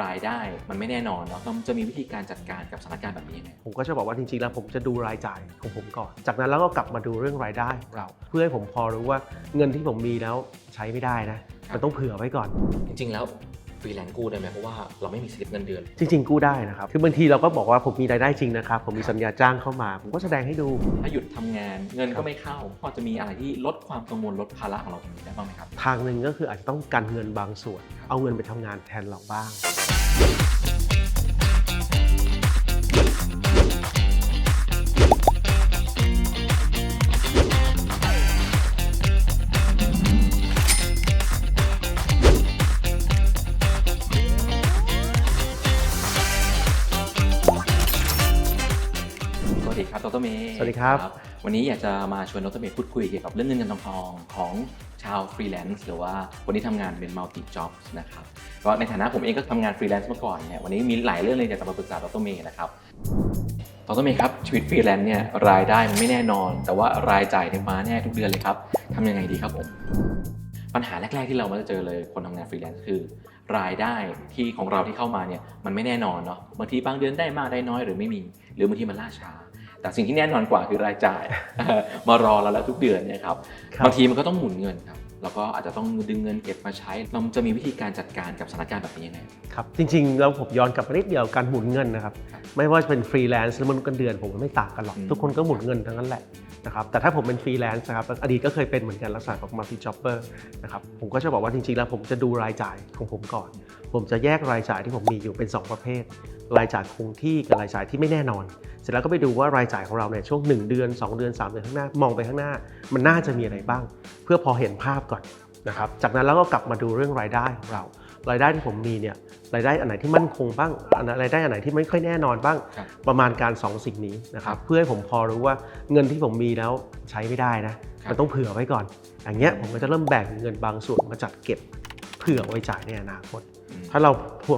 รายได้มันไม่แน่นอนเนาะเราจะมีวิธีการจัดการกับสถานการณ์แบบนี้ยังไง ผมก็จะบอกว่าจริงๆ แล้วผมจะดูรายจ่ายของผมก่อน จากนั้นแล้วก็กลับมาดูเรื่องรายได้ของเรา เพื่อให้ผมพอรู้ว่าเงินที่ผมมีแล้วใช้ไม่ได้นะครับมันต้องเผื่อไว้ก่อน จริงๆแล้ว ฟรีแลนซ์กู้ได้ไหมเพราะว่าเราไม่มีสลิปเงินเดือน จริง ๆ กู้ได้นะครับ คือบางทีเราก็บอกว่าผมมีรายได้จริงนะครับ ผมมีสัญญาจ้างเข้ามา ผมก็แสดงให้ดู ถ้าหยุดทำงานเงินก็ไม่เข้า พอจะมีอะไรที่ลดความกังวลลดภาระของเราตรงนี้ได้บ้างไหมครับ ทางหนึ่งก็คืออาจจะต้องกันเงินบางส่วน เอาเงินไปทำงานแทนเราบ้าง สวัสดีครับดรเมย์สวัสดีครับ วันนี้อยากจะมาชวนดรเมย์พูดคุยเกี่ยวกับเรื่องเงินเงินทองทองของชาวฟรีแลนซ์หรือว่าคนที่ทำงานเป็นมัลติจ็อบนะครับก็ในฐานะผมเองก็ทำงานฟรีแลนซ์มาก่อนเนี่ยวันนี้มีหลายเรื่องเลยอยากจะมาปรึกษาดรเมย์นะครับดรเมย์ครับชีวิตฟรีแลนซ์เนี่ยรายได้มันไม่แน่นอน แต่ว่ารายจ่ายเนี่ยมาแน่ทุกเดือนเลยครับทำยังไงดีครับผมปัญหาแรก ๆ ที่เรามักจะเจอเลยคนทำงานฟรีแลนซ์คือ รายได้ที่ของเราที่เข้ามาเนี่ยมันไม่แน่นอนเนาะบางทีบางเดือนได้มากได้น้อยหรือไม่มี หรือบางทีมันล่าช้า แต่สิ่งที่แน่นอนกว่าคือรายจ่าย มารอเราแล้วทุกเดือนเนี่ยครับครับบางทีมันก็ต้องหมุนเงินครับแล้วก็อาจจะต้องดึงเงินเก็บมาใช้ เราจะมีวิธีการจัดการกับสถานการณ์แบบนี้ยังไงครับ จริงๆแล้วผมย้อนกลับไปนิดเดียวการหมุนเงินนะครับครับ ไม่ว่าจะเป็นฟรีแลนซ์หรือมนุษย์เงินเดือนผมว่าไม่ต่างกันหรอกอืมทุกคนก็หมุนเงินทั้งนั้นแหละนะครับ แต่ถ้าผมเป็นฟรีแลนซ์นะครับ อดีตก็เคยเป็นเหมือนกันลักษณะของมัลติจ็อบเปอร์นะครับ ผมก็จะบอกว่าจริงๆ แล้วผมจะดูรายจ่ายของผมก่อน ผมจะแยกรายจ่ายที่ผมมีอยู่เป็น 2 ประเภท รายจ่ายคงที่กับรายจ่ายที่ไม่แน่นอน เสร็จแล้วก็ไปดูว่ารายจ่ายของเราเนี่ยช่วง 1 เดือน 2 เดือน 3 เดือนข้างหน้ามองไปข้างหน้า มันน่าจะมีอะไรบ้าง เพื่อพอเห็นภาพก่อนนะครับจากนั้นแล้วก็กลับมาดูเรื่องรายได้ของเรา รายได้ที่ผมมีเนี่ยรายได้อันไหนที่มั่นคงบ้างอันไหนรายได้อันไหนที่ไม่ค่อยแน่นอนบ้างครับประมาณการ 2 สิ่งนี้นะครับเพื่อให้ผมพอรู้ว่าเงินที่ผมมีแล้วใช้ไม่ได้นะมันต้องเผื่อไว้ก่อน อย่างเงี้ยผมก็จะเริ่มแบ่งเงินบางส่วนมาจัดเก็บ เผื่อไว้จ่ายในอนาคตอืมถ้าเรา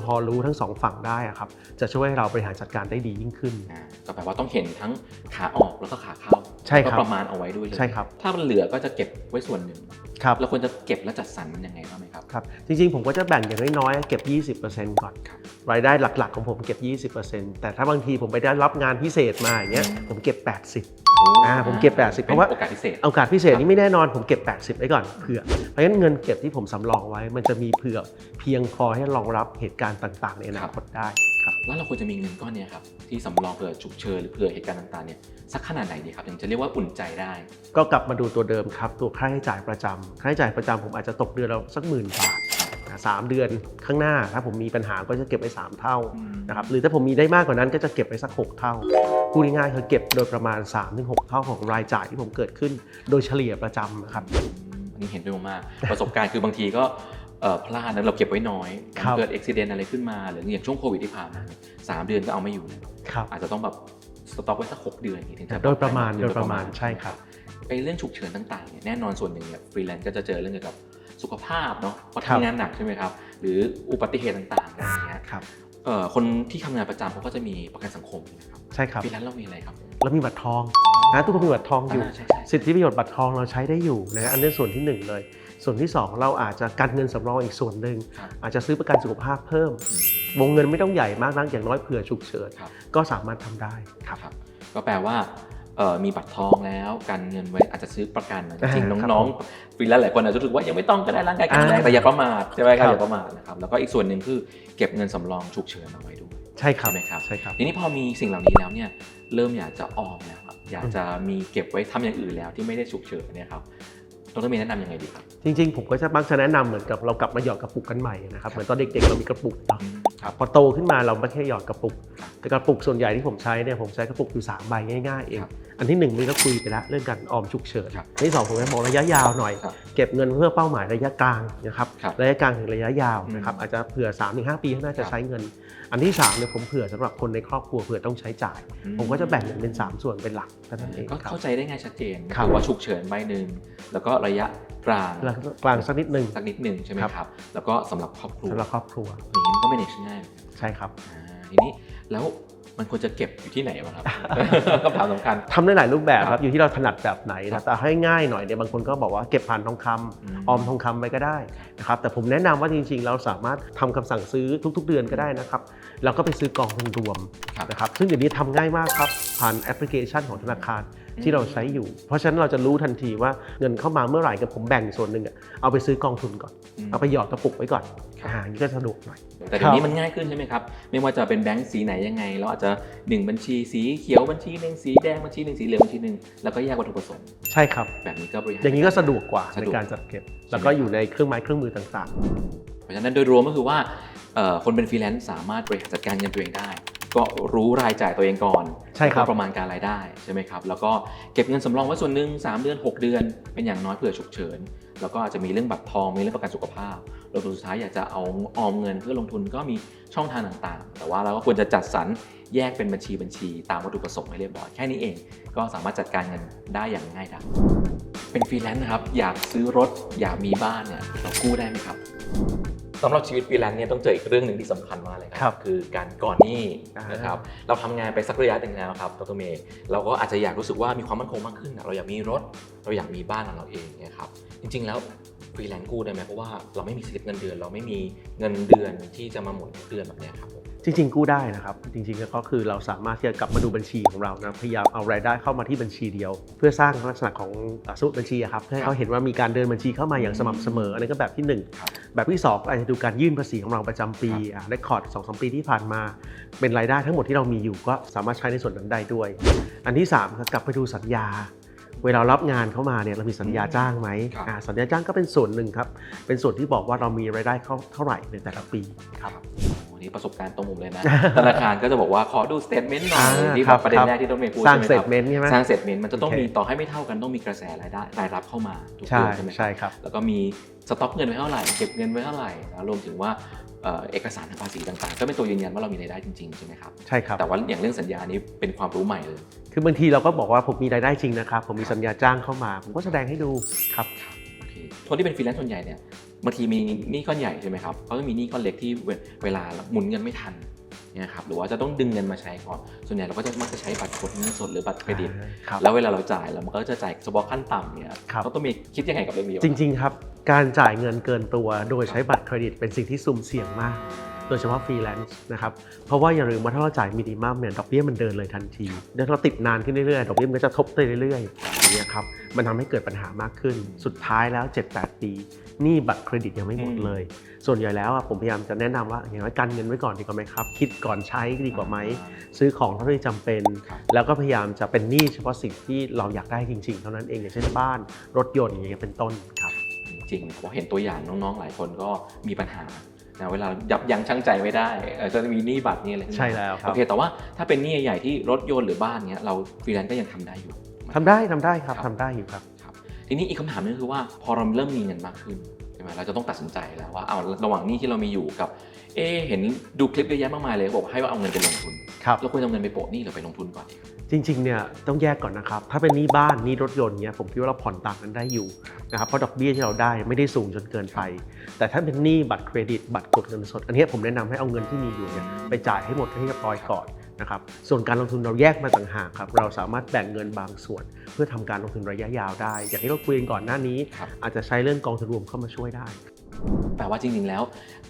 พอรู้ทั้งสองฝั่งได้อะครับ จะช่วยให้เราบริหารจัดการได้ดียิ่งขึ้นอ่าก็แปลว่าต้องเห็นทั้งขาออกแล้วก็ขาเข้า ใช่ครับก็ประมาณเอาไว้ด้วยเลยใช่ครับ ถ้ามันเหลือก็จะเก็บไว้ส่วนหนึ่งครับเราควรจะเก็บและจัดสรรมันยังไงบ้างไหมครับ ครับ จริงๆ ผมก็จะแบ่งอย่างน้อยๆ เก็บ 20%ก่อนครับรายได้หลักๆ ของผมเก็บ 20%แต่ถ้าบางทีผมไปได้รับงานพิเศษมาอย่างเงี้ยอืมผมเก็บ 80อ่าผมเก็บ 80 เพราะว่าป็นโอกาสพิเศษโอกาสพิเศษนี้ไม่แน่นอนผมเก็บ 80 ไว้ก่อนเผื่อ เพราะฉะนั้นเงินเก็บที่ผมสำรองไว้ มันจะมีเผื่อเพียงพอให้รองรับเหตุการณ์ต่าง ๆ ในอนาคตได้ ครับแล้วเราควรจะมีเงินก้อนเนี้ยครับที่สำรองเผื่อฉุกเฉินหรือเผื่อเหตุการณ์ต่างๆเนี่ยสักขนาดไหนดีครับถึงจะเรียกว่าอุ่นใจได้ ก็กลับมาดูตัวเดิมครับ ตัวค่าใช้จ่ายประจำค่าใช้จ่ายประจำผมอาจจะตกเดือนละสักหมื่นบาทนะสามเดือนข้างหน้าถ้าผมมีปัญหาก็จะเก็บไว้สามเท่านะครับหรือถ้าผมมีได้มากกว่านั้นก็จะเก็บไปสัก 6 เท่าพูดง่ายๆคือเก็บโดยประมาณ 3-6 เท่าของรายจ่ายที่ผมเกิดขึ้น โดยเฉลี่ยประจำนะครับอืมอันนี้เห็นด้วยมากๆประสบการณ์คือบางทีก็เอ่อ พลาดนะเราเก็บไว้น้อยครับเกิดอุบิเหตุอะไรขึ้นมา หรืออย่างช่วงโควิดที่ผ่านมาเนี่ยสามเดือนก็เอาไม่อยู่เลยครับอาจจะต้องแบบสต็อกไว้สักหกเดือนอย่างนี้ถึงจะโดยประมาณปลอโดภัยประมาณใช่ครับไอ้เรื่องฉุกเฉินต่างๆเนี่ยแน่นอนส่วนหนึ่งเนี่ยฟรีแลนซ์ก็จะเจอเรื่องเกี่ยวกับสุขภาพเนาะเพราะครับทำงานหนักใช่ไหมครับ หรืออุบัติเหตุต่างๆอะไรอย่างเงี้ยครับเอ่อคนที่ทำงานประจำเขาก็จะมีประกันสังคมใช่ไหมครับใช่ครับฟรีแลนซ์เรามีอะไรครับแล้วมีบัตรทองนะทุกคนมีบัตรทองอยู่าใช่ใช่สิทธิประโยชน์บัตรทองเราใช้ได้อยู่นะอันนี้ส่วนที่หนึ่งเลย ส่วนที่สองเราอาจจะกันเงินสำรองอีกส่วนหนึ่งครับอาจจะซื้อประกันสุขภาพเพิ่มอืมวงเงินไม่ต้องใหญ่มากนักอย่างน้อยเผื่อฉุกเฉินครับก็สามารถทำได้ครับครับก็แปลว่าเอ่อมีบัตรทองแล้วกันเงินไว้อาจจะซื้อประกันนะจริงอ่าครับๆน้องๆฟรีแลนซ์หลายคนอาจจะรู้สึกว่ายังไม่ต้องก็ได้ร่างกายแข็งแรงอ่าแต่อย่าประมาทใช่ไหมครับครับอย่าประมาทนะครับแล้วก็อีกส่วนหนึ่งคือเก็บเงินสำรองฉุกเฉินเอาไว้ด้วยใช่ครับใช่ไหมครับใช่ครับทีนี้พอมีสิ่งเหล่านี้แล้วเนี่ยเริ่มอยากจะออมแล้วครับอยากจะมีเก็บไว้ทำอย่างอื่นแล้วที่ไม่ได้ฉุกเฉินเนี่ยครับ ดรเมย์แนะนำยังไงดีครับจริงๆ ผมก็จะมักจะแนะนำเหมือนกับเรากลับมาหยอดกระปุกกันใหม่นะครับเหมือนตอนเด็กๆเรามีกระปุกเนาะอืมครับ พอโตขึ้นมาเราไม่แค่หยอดกระปุกครับแต่กระปุกส่วนใหญ่ที่ผมใช้เนี่ยผมใช้กระปุกอยู่3ใบง่ายๆเองครับอันที่หนึ่งนี่เราคุยไปแล้วเรื่องการออมฉุกเฉินครับอันที่สองผมจะมองระยะยาวหน่อย ครับเก็บเงินเพื่อเป้าหมายระยะกลางนะครับครับระยะกลางถึงระยะยาวนะครับอืมอาจจะเผื่อ3-5ปีข้างหน้าจะครับใช้เงิน อันที่3เนี่ยผมเผื่อสำหรับคนในครอบครัวเผื่อต้องใช้จ่าย ผมก็จะแบ่งเป็น 3 ส่วนเป็นหลักเท่านั้นเองก็ครับเข้าใจได้ง่ายชัดเจนครับว่าฉุกเฉินใบหนึ่งแล้วก็ระยะกลางแล้วกลางสักนิดหนึ่งสักนิดหนึ่งใช่ไหมครับครับแล้วก็สำหรับครอบครัวสำหรับครอบครัวอย่างนี้มันก็ manage ง่ายใช่ครับอ่าทีนี้แล้วมันควรจะเก็บอยู่ที่ไหนวะครับคำถามสำคัญทำได้หลายรูปแบบคครัรับบอยู่ที่เราถนัดแบบไหนครันะบแต่ให้ง่ายหน่อยเนี่ยบางคนก็บอกว่าเก็บผ่านทองคำอืมออมทองคำไปก็ได้นะครับแต่ผมแนะนำว่าจริงๆ เราสามารถทำคำสั่งซื้อทุก ๆ เดือนก็ได้นะครับ แล้วก็ไปซื้อกองทุนรวมครับนะครับซึ่งเดี๋ยวนี้ทำง่ายมากครับ ผ่านแอปพลิเคชันของธนาคารที่เราใช้อยู่ เพราะฉะนั้นเราจะรู้ทันทีว่าเงินเข้ามาเมื่อไหร่กับผมแบ่งส่วนหนึ่งอะเอาไปซื้อกองทุนก่อนมเอาไปหยอดกระปุกไว้ก่อนครับอ่าอย่างนี้ก็สะดวกหน่อย แต่เดี๋ยวนี้ครับมันง่ายขึ้นใช่ไหมครับ ไม่ว่าจะเป็นแบงก์สีไหนยังไง เราอาจจะหนึ่งบัญชีสีเขียวบัญชีหนึ่งสีแดงบัญชีหนึ่งสีเหลืองบัญชีหนึ่งแล้วก็แยกวัตถุประสงค์ใช่ครับแบบนี้ก็บริหารอย่างนี้ก็สะดวกกว่าสะในดวกการจัดเก็บ แล้วก็อยู่ในเครื่องไม้เครื่องมือต่างเพราะฉะนั้นโดยรวมก็คือว่าเอ่อ คนเป็นฟรีแลนซ์สามารถบริหารจัดการเงินตัวเองได้ ก็รู้รายจ่ายตัวเองก่อนใช่ครับแล้วก็ประมาณการรายได้ใช่ไหมครับแล้วก็เก็บเงินสำรองไว้ส่วนหนึ่ง3 เดือน 6 เดือน เป็นอย่างน้อยเผื่อฉุกเฉิน แล้วก็อาจจะมีเรื่องบัตรทองมีเรื่องประกันสุขภาพแล้วสุดท้ายอยากจะเอาออมเงินเพื่อลงทุนก็มีช่องทางต่างๆ แต่ว่าเราก็ควรจะจัดสรรแยกเป็นบัญชีบัญชีตามวัตถุประสงค์ให้เรียบร้อยแค่นี้เอง ก็สามารถจัดการเงินได้อย่างง่ายดายเป็นฟรีแลนซ์นะครับอยากซื้อรถอยากมีบ้านเนี่ยเรากู้ได้ไหมครับ สำหรับชีวิตฟรีแลนซ์เนี่ยต้องเจออีกเรื่องหนึ่งที่สำคัญมากเลยคครัรับคือการก่อนหนี้นะครับเราทำงานไปสักระยะหนึ่งแล้วครับดรเมย์เราก็อาจจะอยากรู้สึกว่ามีความมั่นคงมากขึ้นอะเราอยากมีรถ เราอยากมีบ้านของเราเองเนี่ยครับจริงๆแล้วฟรีแลนซ์กู้ได้ไหมเพราะว่าเราไม่มีสลิปเงินเดือน เราไม่มีเงินเดือนที่จะมาหมุนทุกเดือนแบบเนี้ยครับผมๆ จริง ๆ กู้ได้นะครับจริงๆก็คือเราสามารถที่จะกลับมาดูบัญชีของเรานะพยายามเอารายได้เข้ามาที่บัญชีเดียว เพื่อสร้างลักษณะของอ่าสมุดบัญชีอะครับเพื่อให้เขาเห็นว่ามีการเดินบัญชีเข้ามาอย่างสม่ำเสมออันนี้ก็แบบที่หนึ่งครับแบบที่สองอาจจะดูการยื่นภาษีของเราประจำปีครับเรคคอร์ดสองสามปีที่ผ่านมา เป็นรายได้ทั้งหมดที่เรามีอยู่ก็สามารถใช้ในส่วนนั้นได้ด้วย อันที่3ามครับกลับไปดูสัญญาเวลารับงานเข้ามาเนี่ยเรามีสัญญาจ้างไหมครับอ่าสัญญาจ้างก็เป็นส่วนหนึ่งครับ เป็นส่วนที่บอกว่าเรามีรายได้เข้าเท่าไหร่ในแต่ละปีครับวั นนี้ประสบการณ์ตรงผมเลยนะ ธนาคารก็จะบอกว่าขอดูสเตทเมนต์หน่อยอ่าที่ครับประเด็นครับแรกที่ต้องเมย์พูดสร้างใช่ไหมเสร็คจรับเมนต์ใช่ไหมสร้างเสร็จเมนต์มันจะต้องโอเคมีต่อให้ไม่เท่ากันต้องมีกระแสรายได้รายรับเข้ามาทุกใช่เดือนใช่ไหมครับใช่ครับแล้วก็มีสต็อกเงินไว้เท่าไหร่เก็บเงินไว้เท่าไหร่แล้วรวมถึงว่าเอ่อเอกสารทางภาษีต่างๆ ก็เป็นตัวยืนยันว่าเรามีรายได้จริงๆใช่ไหมครับใช่ครับแต่ว่าอย่างเรื่องสัญญานี้เป็นความรู้ใหม่เลย คือบางทีเราก็บอกว่าผมมีรายได้จริงนะครับผมมีสัญญาจ้างเข้ามา ผมก็แสดงให้ดูครับโอเคคนที่เป็นฟรีแลนซ์ส่วนใหญ่เนี่ย บางทีมีหนี้ก้อนใหญ่ใช่ไหมครับเขาจะมีหนี้ก้อนเล็กที่เวเวลาหมุนเงินไม่ทันเนี่ยครับหรือว่าจะต้องดึงเงินมาใช้ก่อน ส่วนใหญ่เราก็จะมักจะใช้บัตรกดเงินสดหรือบัตรเครดิตครับแล้วเวลาเราจ่ายเรามันก็จะจ่ายเฉพาะขั้นต่ำเนี่ยครับเขาต้องมีคิดยังไงกับเรื่องนี้วะจริง ๆ ครับ การจ่ายเงินเกินตัวโดยใช้บัตรเครดิตเป็นสิ่งที่สุ่มเสี่ยงมาก โดยเฉพาะฟรีแลนซ์นะครับ เพราะว่าอย่าลืมว่าถ้าเราจ่ายมินิมัมเนี่ยดอกเบี้ยมันเดินเลยทันทีแล้วเราติดนานขึ้นเรื่อยๆ ดอกเบี้ยมันก็จะทบไปเรื่อยๆอย่างเงี้ยครับมันทำให้เกิดปัญหามากขึ้น สุดท้ายแล้ว 7-8 ปีหนี้บัตรเครดิตยังไม่หมดเลย ส่วนใหญ่แล้วอะผมพยายามจะแนะนำว่าอย่างน้อยกันเงินไว้ก่อนดีกว่าไหมครับ คิดก่อนใช้ดีกว่าไหม ซื้อของเท่าที่จำเป็นครับแล้วก็พยายามจะเป็นหนี้เฉพาะสิ่งที่เราอยากได้จริง ๆ เท่านั้นเองอย่างเช่นบ้านรถยนต์อย่างเงี้ยเป็นต้นครับจริงๆเพราะเห็นตัวอย่างน้องๆ หลายคนก็มีปัญหา นะเวลายับยั้งชั่งใจไม่ได้เอ่อจะมีหนี้บัตรนี่อะไรขึ้นมาใช่แล้วครับโอเคแต่ว่าถ้าเป็นหนี้ใหญ่ๆที่รถยนต์หรือบ้านเนี้ยเราฟรีแลนซ์ก็ยังทำได้อยู่ทำได้ทำได้ครับครับทำได้อยู่ครับครับทีนี้อีกคำถามหนึงคือว่าพอเราเริ่มมีเงินมากขึ้นใช่ไหมเราจะต้องตัดสินใจแล้วว่าเอาระหว่างหนี้ที่เรามีอยู่กับ เอะเห็นดูคลิปเยอะแยะมากมายเลยบอกให้ว่าเอาเงินไปลงทุนครับเราควรจะเอาเงินไปโปะหนี้หรือไปลงทุนก่อนดีครับจริงๆเนี่ยต้องแยกก่อนนะครับ ถ้าเป็นหนี้บ้านหนี้รถยนต์เนี่ยผมคิดว่าเราผ่อนตามกันได้อยู่นะครับเพราะดอกเบี้ยที่เราได้ไม่ได้สูงจนเกินไป แต่ถ้าเป็นหนี้บัตรเครดิต บัตรกดเงินสด อันเนี้ยผมแนะนำให้เอาเงินที่มีอยู่เนี่ยไปจ่ายให้หมดให้เรียบร้อยก่อนนะครับส่วนการลงทุนเราแยกมาต่างหากครับ เราสามารถแบ่งเงินบางส่วน เพื่อทำการลงทุนระยะยาวได้ อย่างที่เราคุยกันก่อนหน้านี้ครับอาจจะใช้เรื่องกองทุนรวมเข้ามาช่วยได้ แต่ว่าจริงๆ แล้ว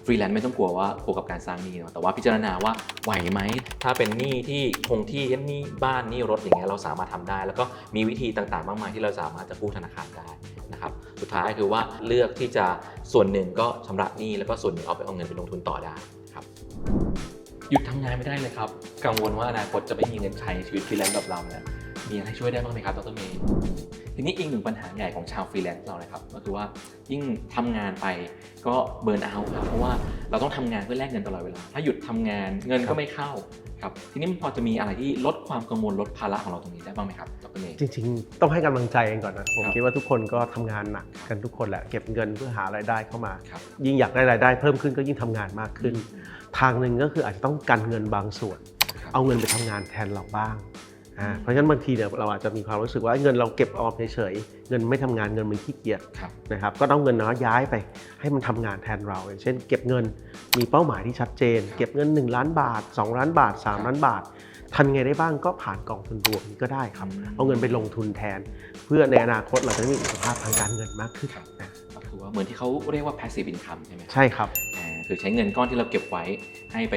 ฟรีแลนซ์ไม่ต้องกลัวว่ากลัวกับการสร้างหนี้เนอะแต่ว่าพิจารณาว่าไหวไหม ถ้าเป็นหนี้ที่คงที่เช่นหนี้บ้านหนี้รถอย่างเงี้ยเราสามารถทำได้ แล้วก็มีวิธีต่างๆ มากมายที่เราสามารถจะกู้ธนาคารได้นะครับสุดท้ายคือว่าเลือกที่จะส่วนหนึ่งก็ชำระหนี้แล้วก็ส่วนหนึ่งเอาไปเอาเงินไปลงทุนต่อได้ครับหยุดทำงานไม่ได้เลยครับกังวลว่าอนาคตจะไม่มีเงินใช้ชีวิตฟรีแลนซ์แบบเราเนี่ยมีอะไรช่วยได้บ้างไหมครับดรเมย์ ทีนี้อีกหนึ่งปัญหาใหญ่ของชาวฟรีแลนซ์เรานะครับก็คือว่ายิ่งทำงานไปก็เบิร์นเอาท์ครับเพราะว่าเราต้องทำงานเพื่อแลกเงินตลอดเวลา ถ้าหยุดทำงานเงินครัก็บไม่เข้าครับทีนี้มันพอจะมีอะไรที่ลดความกังวลลดภาระของเราตรงนี้ได้บ้างไหมครับดรเมย์จริง ๆ ต้องให้กำลังใจกันก่อนนะผมครับคิดว่าทุกคนก็ทำงานหนักกันทุกคนแหละเก็บเงินเพื่อหารายได้เข้ามาครับยิ่งอยากได้รายได้เพิ่มขึ้นก็ยิ่งทำงานมากขึ้น ทางหนึ่งก็คืออาจจะต้องกันเงินบางส่วนครับเอาเงินไปทำงานแทนเราบ้างอ่า เพราะฉะนั้นบางทีเนี่ยเราอาจจะมีความรู้สึกว่าเงินเราเก็บออมเฉยๆเงินไม่ทำงานเงินมันขี้เกียจครับนะครับก็ต้องเงินน้อยย้ายไปให้มันทำงานแทนเรา อย่างเช่น เก็บเงินมีเป้าหมายที่ชัดเจน เก็บเงิน 1 ล้านบาท 2 ล้านบาท 3 ล้านบาททำไงได้บ้างก็ผ่านกองทุนรวมนี้ก็ได้ครับอืมเอาเงินไปลงทุนแทน เพื่อในอนาคตเราจะได้มีอิสรภาพทางการเงินมากขึ้นครับนะก็คือว่าเหมือนที่เขาเรียกว่า passive income ใช่ไหมครับใช่ครับอ่า คือใช้เงินก้อนที่เราเก็บไว้ให้ไป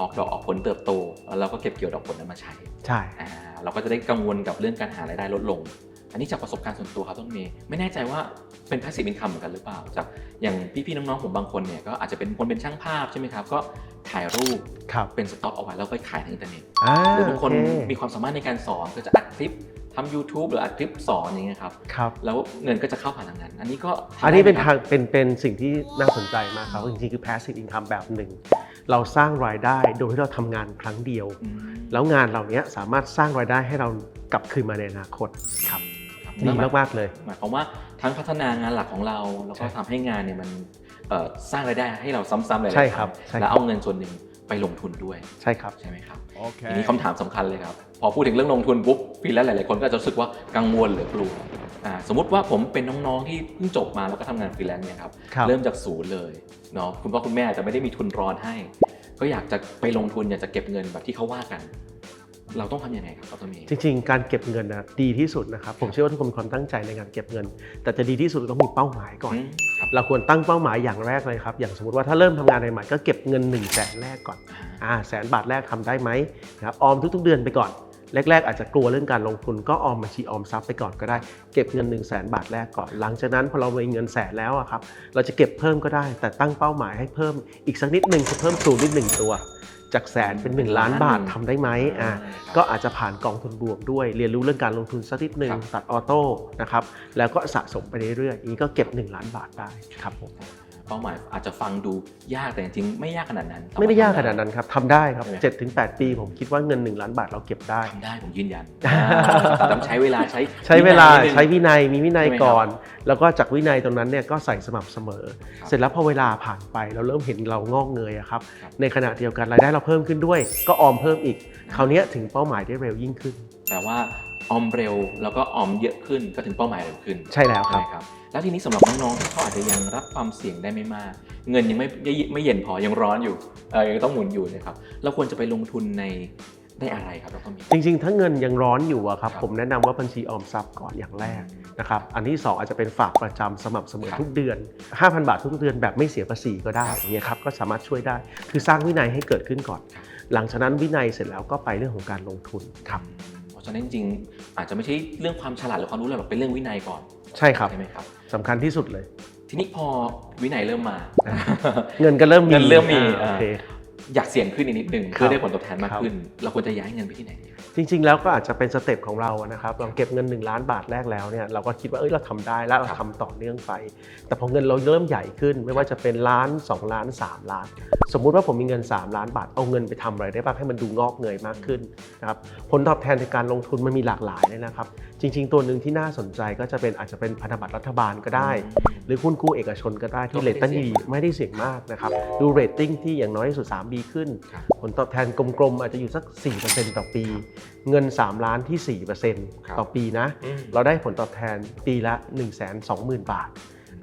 ออกดอกออกผลเติบโต แล้วเราก็เก็บเกี่ยวดอกผลนั้นมาใช้ ใช่อ่าเราก็จะได้กังวลกับเรื่องการหารายได้ลดลง อันนี้จากประสบการณ์ส่วนตัวครับต้นเมย์ไม่แน่ใจว่าเป็น passive income เหมือนกันหรือเปล่าจากอย่างพี่ๆน้องๆผมบางคนเนี่ยก็อาจจะเป็นคนเป็นช่างภาพใช่ไหมครับก็ถ่ายรูปครับเป็นสต็อกเอาไว้แล้วไปขายทางอินเทอร์เน็ตอ่าหรือบางคนโอเมีความสามารถในการสอนก็จะอัดคลิป ทำ YouTube หรืออัดคลิปสอนอย่างเงี้ยครับ ครับ แล้วเงินก็จะเข้าผ่านทางนั้น อันนี้ก็ทำอันนี้เป็นได้ไหมทางเป็นเป็นสิ่งที่น่าสนใจมากครับจริงๆคือ passive income แบบหนึ่ง เราสร้างรายได้โดยที่เราทำงานครั้งเดียว อืมแล้วงานเหล่านี้สามารถสร้างรายได้ให้เรากลับคืนมาในอนาคตครับครับดีมากๆเลย หมายความว่าทั้งพัฒนางานหลักของเรา แล้วก็ใช่ทำให้งานเนี่ยมันเอ่อสร้างรายได้ให้เราซ้ำๆหลายๆใช่ครับงใช่ครับ แล้วเอาเงินส่วนหนึ่ง ไปลงทุนด้วยใช่ครับ ใช่ไหมครับ Okay. ทีนี้คำถามสำคัญเลยครับ พอพูดถึงเรื่องลงทุนปุ๊บฟรีแลนซ์หลาย ๆ คนก็จะรู้สึกว่ากังวลหรือกลัวอ่าสมมติว่าผมเป็นน้อง ๆ ที่เพิ่งจบมาแล้วก็ทำงานฟรีแลนซ์เนี่ยครับ ครับ เริ่มจากศูนย์เลยเนาะคุณพ่อคุณแม่อาจจะไม่ได้มีทุนรอนให้ ก็อยากจะไปลงทุนอยากจะเก็บเงินแบบที่เขาว่ากัน เราต้องทำยังไงครับดรเมย์จริงๆ การเก็บเงินนะดีที่สุดนะครับผมเชื่อว่าทุกคนมีความตั้งใจในการเก็บเงิน แต่จะดีที่สุดต้องมีเป้าหมายก่อนอืมครับ เราควรตั้งเป้าหมายอย่างแรกเลยครับ อย่างสมมติว่าถ้าเริ่มทำงานใหม่ๆก็เก็บเงิน1นึ่งแสนแรกก่อนอ่าอ่าแสนบาทแรกทำได้ไหมนะครับออมทุกๆ เดือนไปก่อน แรก ๆ อาจจะกลัวเรื่องการลงทุนก็ออมบัญชีออมทรัพย์ไปก่อนก็ได้ เก็บเงิน1นึ่งแสนบาทแรกก่อน หลังจากนั้นพอเรามีเงินแสนแล้วอะครับเราจะเก็บเพิ่มก็ได้ แต่ตั้งเป้าหมายให้เพิ่มอีกสักนิดหนึ่งคือเพิ่มสูงนิดหนึ่งตัว จากแสนเป็น 1 ล้านบาททำได้ไหมอ่าก็อาจจะผ่านกองทุนรวมด้วย เรียนรู้เรื่องการลงทุนสักนิดหนึ่งครับตัดออโต้นะครับแล้วก็สะสมไปเรื่อยๆอย่างนี้ก็เก็บ 1 ล้านบาทได้ครับผม เป้าหมายอาจจะฟังดูยากแต่จริงๆไม่ยากขนาดนั้น ไม่ได้ยากขนาดนั้นครับทำได้ครับใช่ไหม7ถึง8ปี ผมคิดว่าเงิน 1 ล้านบาทเราเก็บได้ทำได้ผมยืนยันต้องใช้เวลาใช้ใช้เวลานิดนึงใช้วินัยมีวินัยใช่ไหมครับก่อน แล้วก็จากวินัยตรงนั้นเนี่ยก็ใส่สม่ำเสมอครับเสร็จแล้วพอเวลาผ่านไปเราเริ่มเห็นเรางอกเงยอะครับครับในขณะเดียวกันรายได้เราเพิ่มขึ้นด้วย ก็ออมเพิ่มอีกคราวเนี้ยถึงเป้าหมายได้เร็วยิ่งขึ้นแต่ว่า ออมเร็ว แล้วก็ออมเยอะขึ้นก็ถึงเป้าหมายเร็วขึ้นใช่แล้วครับใช่ครับ แล้วทีนี้สำหรับน้องๆที่เขาอาจจะยังรับความเสี่ยงได้ไม่มาก เงินยังไม่ไม่ไม่เย็นพอยังร้อนอยู่เออยังต้องหมุนอยู่นะครับเราควรจะไปลงทุนในได้อะไรครับดรมี จริงๆ ถ้าเงินยังร้อนอยู่อะครับครับผมแนะนำว่าบัญชีออมทรัพย์ก่อนอย่างแรกนะครับอันที่ 2 อาจจะเป็นฝากประจำสม่ำเสมอครับ ทุกเดือน 5,000 บาททุกเดือนแบบไม่เสียภาษีก็ได้อย่างเงี้ยครับก็สามารถช่วยได้ คือสร้างวินัยให้เกิดขึ้นก่อนครับหลังจากนั้นวินัยเสร็จแล้วก็ไปเรื่องของการลงทุนครับเพราะ ฉะนั้นจริงๆอาจจะไม่ใช่เรื่องความฉลาดหรือความรู้อะไรหรอกเป็นเรื่องวินัยก่อนใช่ครับใช่ไหมครับสำคัญที่สุดเลย ทีนี้พอวินัยเริ่มมา เงินก็เริ่มมีเงินเริ่มมีอ่าโอเค อยากเสี่ยงขึ้นอีกนิดนึงครับเพื่อได้ผลตอบแทนมากครับขึ้น เราควรจะย้ายเงินไปที่ไหนดีจริง ๆ แล้วก็อาจจะเป็นสเต็ปของเรานะครับเราเก็บเงิน 1 ล้านบาทแรกแล้วเนี่ยเราก็คิดว่าเอ้ยเราทำได้แล้วเราครับทำต่อเนื่องไป แต่พอเงินเราเริ่มใหญ่ขึ้น ไม่ว่าจะเป็นล้าน 2 ล้าน 3 ล้าน สมมุติว่าผมมีเงิน 3 ล้านบาทเอาเงินไปทำอะไรได้บ้างให้มันดูงอกเงยมากขึ้นนะครับผลตอบแทนในการลงทุนมันมีหลากหลายเลยนะครับจริง ๆ ตัวหนึ่งที่น่าสนใจก็จะเป็นอาจจะเป็นพันธบัตรรัฐบาลก็ได้ หรือหุ้นกู้เอกชนก็ได้ที่ก็เรไม่ตได้ติ้งเสี่ยงดีไม่ได้เสี่ยงมากนะครับ ดูเรตติ้งที่อย่างน้อยที่สุด 3B ขึ้นครับผลตอบแทนกลมๆ อาจจะอยู่สัก 4%ต่อปี เงิน 3 ล้านที่ครับ4%ต่อปีนะอืมเราได้ผลตอบแทนปีละ 1 2 0 0 0 0 บาท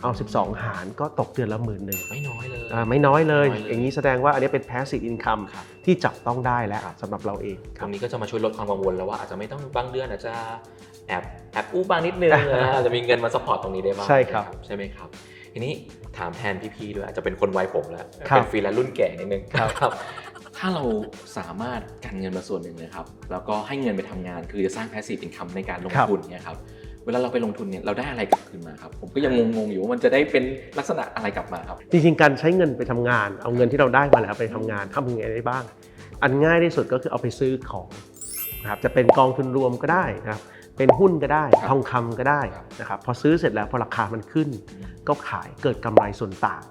เอา 12 หารก็ตกเดือนละหมื่นหนึ่งไม่น้อยเลยอ่าไม่น้อยเลยน้อยเลย อย่างนี้แสดงว่าอันนี้เป็น passive income ครับที่จับต้องได้แล้วครับสำหรับเราเองคตรัรบงนี้ก็จะมาช่วยลดความกังวลแล้วว่าอาจจะไม่ต้องบางเดือนอาจจะ แอบแอบอู้บ้างนิดนึงนะอาจจะมีเงินมาซัพพอร์ตตรงนี้ได้บ้างใช่ครับใช่ไหมครับทีนี้ถามแทนพี่ๆด้วยอาจจะเป็นคนวัยผมแล้วครับเป็นฟรีแลนซ์รุ่นแก่นิดนึงครับครับถ้าเราสามารถกันเงินมาส่วนหนึ่งนะครับแล้วก็ให้เงินไปทำงาน คือจะสร้าง passive income ในการลงทุนเนี่ยครับเวลาเราไปลงทุนเนี่ยเราได้อะไรกลับคืนมาครับผมก็ยังงงๆอยู่ว่ามันจะได้เป็นลักษณะอะไรกลับมาครับจริงๆการใช้เงินไปทำงาน เอาเงินที่เราได้มาแล้วไปทำงานทำยังไงได้บ้าง อันง่ายที่สุดก็คือเอาไปซื้อของนะครับจะเป็นกองทุนรวมก็ได้นะครับ เป็นหุ้นก็ได้ครับทองคำก็ได้ครับนะครับพอซื้อเสร็จแล้วพอราคามันขึ้น ก็ขายเกิดกำไรส่วนต่าง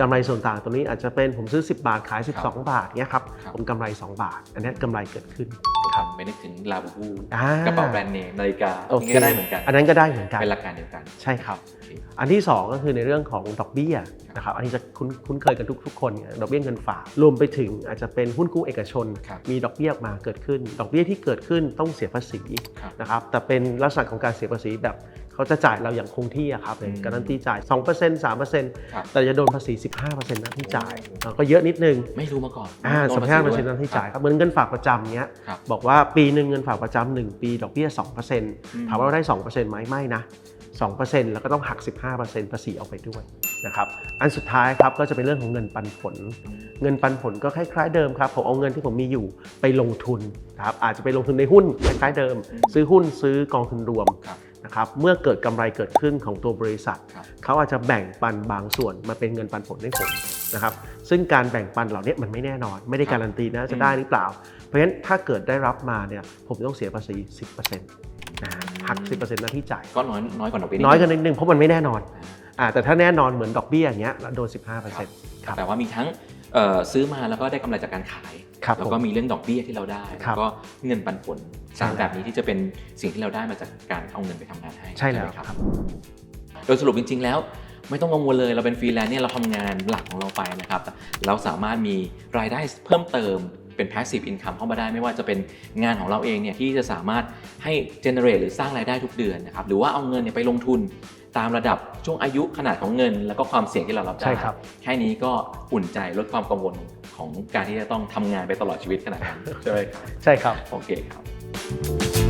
กำไรส่วนต่างตรงนี้อาจจะเป็นผมซื้อ 10 บาทขาย 12 บาทเนี้ยครับครับผมกำไร 2 บาท อันนี้กำไรเกิดขึ้นครับครับ ไปนึกถึงลาบูบูอ่ากระเป๋าแบรนด์เนมนาฬิกาโออันเคนี้ก็ได้เหมือนกัน อันนั้นก็ได้เหมือนกันเป็นหลักการเดียวกันใช่ครับโอเคอันที่ 2 ก็คือในเรื่องของดอกเบี้ยนะครับอันนี้จะคุ้นคุ้นเคยกันทุกทุกคนเนี่ยดอกเบี้ยเงินฝากรวมไปถึงอาจจะเป็นหุ้นกู้เอกชนครับมีดอกเบี้ยออกมาเกิดขึ้น ดอกเบี้ยที่เกิดขึ้นต้องเสียภาษีครับนะครับแต่เป็นลักษณะของการเสียภาษีแบบ เขาจะจ่ายเราอย่างคงที่อะครับอืมการันตีจ่าย 2% 3%ครับแต่จะโดนภาษี 15%นะที่จ่ายเอ่อก็เยอะนิดนึงไม่รู้มาก่อนอ่าโดสนมภห้าษีเปอร์ด้เซ็วนต์นั้นที่จ่ายครับเหมือนเงินฝากประจำเนี้ยครับบอกว่าปีหนึ่งเงินฝากประจำหนึ่งปีดอกเบี้ย 2%ถามว่าเราได้ 2%ไหมไม่นะ2%แล้วก็ต้องหัก 15%ภาษีออกไปด้วยนะครับอันสุดท้ายครับก็จะเป็นเรื่องของเงินปันผล เงินปันผลก็คล้ายๆเดิมครับผมเอาเงินที่ผมมีอยู่ไปลงทุนนะครับอาจจะไปลงทุนในหุ้นคล้ายๆเดิม ซื้อหุ้นซื้อกองทุนรวมครับ นะครับเมื่อเกิดกำไรเกิดขึ้นของตัวบริษัทครับเขาอาจจะแบ่งปันบางส่วนมาเป็นเงินปันผลให้ผมนะครับซึ่งการแบ่งปันเหล่านี้มันไม่แน่นอน ไม่ได้การันตีนะจะได้หรือเปล่า เพราะฉะนั้นถ้าเกิดได้รับมาเนี่ยผมต้องเสียภาษี 10%นะหัก 10%หน้าที่จ่ายก็น้อยน้อยกว่าดอกเบี้ยน้อยกันนิดนึงเพราะมันไม่แน่นอนอ่าแต่ถ้าแน่นอนเหมือนดอกเบี้ยอย่างเงี้ยเราโดน 15%ครับแต่ว่ามีทั้งเอ่อซื้อมาแล้วก็ได้กำไรจากการขาย ครับแล้วผมก็มีเรื่องดอกเบี้ยที่เราได้ครับแล้วก็เงินปันผลใช่สามแล้วแบบนี้ที่จะเป็นสิ่งที่เราได้มาจากการเอาเงินไปทำงานให้ใช่แล้วไหมครับ โดยสรุปจริง ๆ แล้วไม่ต้องกังวลเลยเราเป็นฟรีแลนซ์เนี่ยเราทำงานหลักของเราไปนะครับ เราสามารถมีรายได้เพิ่มเติมเป็น passive income เข้ามาได้ไม่ว่าจะเป็นงานของเราเองเนี่ยที่จะสามารถให้ generate หรือสร้างรายได้ทุกเดือนนะครับหรือว่าเอาเงินเนี่ยไปลงทุนตามระดับช่วงอายุขนาดของเงิน แล้วก็ความเสี่ยงที่เรารับได้ใช่ครับแค่นี้ก็อุ่นใจลดความกังวล ของการที่จะต้องทำงานไปตลอดชีวิตขนาดนั้นใช่ไหมครับใช่ครับโอเคครับ